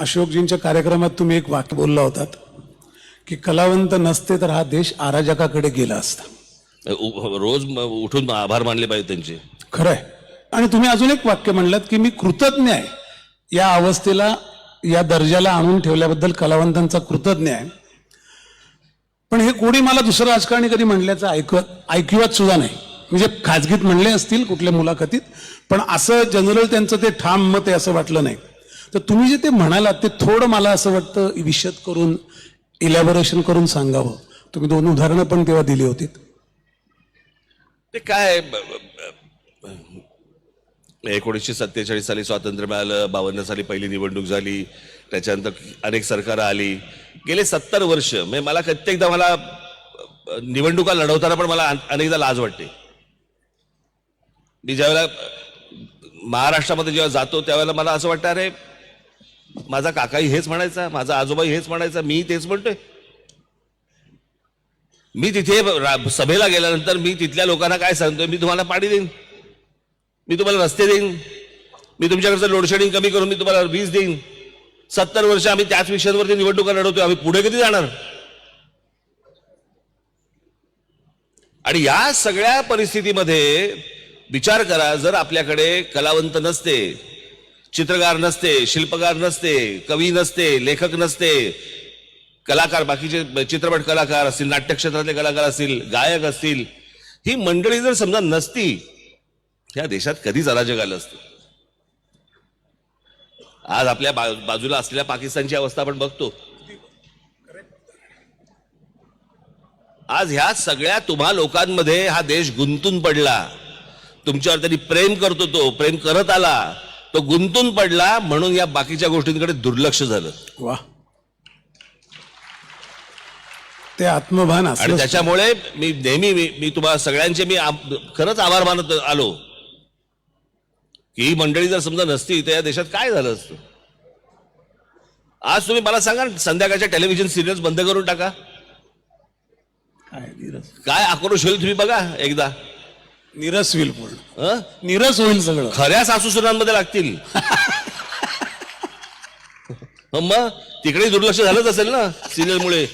अशोकजींच्या कार्यक्रमात तुम्ही एक वाक्य बोलला होतात की कलावंत नसते तर हा देश अराजकाकडे गेला असता. उ- रोज उठून आभार मानले पाहिजे त्यांचे. खरंय. आणि तुम्ही अजून एक वाक्य म्हणलात की मी कृतज्ञ आहे. या अवस्थेला या दर्जाला आणून ठेवल्याबद्दल कलावंतांचा कृतज्ञ आहे. पण हे कोणी मला दुसरं राजकारणी कधी म्हणल्याचं ऐक ऐकिवात सुद्धा नाही. म्हणजे खाजगीत म्हणले असतील कुठल्या मुलाखतीत पण असं जनरल त्यांचं ते ठाम मत आहे असं वाटलं नाही. तर तुम्ही जे ते म्हणालात ते थोडं मला असं वाटतं विशद करून इलॅबोरेशन करून सांगावं. तुम्ही दोन उदाहरणं पण तेव्हा दिली होती. ते काय ब- एकोणीसशे सत्तेचाळीस साली स्वातंत्र्य मिळालं बावन्न साली पहिली निवडणूक झाली त्याच्यानंतर अनेक सरकारं आली. गेले सत्तर वर्ष म्हणजे मला प्रत्येकदा मला निवडणुका लढवताना पण मला अनेकदा लाज वाटते. मी ज्यावेळेला महाराष्ट्रामध्ये जेव्हा जातो त्यावेळेला मला असं वाटतं अरे माझा काकाही हेच म्हणायचा माझा आजोबाई हेच म्हणायचा मी तेच म्हणतोय. मी तिथे सभेला गेल्यानंतर मी तिथल्या लोकांना काय सांगतोय मी तुम्हाला पाणी देईन. मी तुम्हाला रस्ते देईन. मी तुमच्याकडचं लोडशेडिंग कमी करून मी तुम्हाला वीज देईन. सत्तर वर्ष आम्ही त्याच विषयांवरती निवडणुका लढवतोय आम्ही पुढे कधी जाणार? आणि या सगळ्या परिस्थितीमध्ये विचार करा जर आपल्याकडे कलावंत नसते चित्रकार नसते शिल्पकार नसते कवी नसते लेखक नसते. कलाकार बाकीचे चित्रपट कलाकार असतील नाट्य क्षेत्रातले कलाकार असतील गायक असतील. ही मंडळी जर समजा नसती या देशात कधीच अराजक आलं असतं? आज आपल्या बाजूला असलेल्या पाकिस्तानची अवस्था आपण बघतो. आज ह्या सगळ्या तुम्हा लोकांमध्ये हा देश गुंतून पडला. तुमच्यावर त्यांनी प्रेम करतो तो प्रेम करत आला. तो गुंतून पडला म्हणून या बाकीच्या गोष्टींकडे दुर्लक्ष झालं. वा. ते आत्मभान आणि त्याच्यामुळे मी नेहमी मी मी तुम्हाला सगळ्यांचे मी खरंच आभार मानत आलो. की ही मंडळी जर समजा नसती तर या देशात काय झालं असतं? आज तुम्ही मला सांगा संध्याकाळच्या टेलिव्हिजन सिरियल्स बंद करून टाका. काय आक्रोश होईल तुम्ही बघा एकदा. निरस होईल पूर्ण. हं? निरस होईल सगळं. खऱ्या सासूसुरांमध्ये लागतील. हं, मग? तिकडे दुर्लक्ष झालंच असेल ना सिरियलमुळे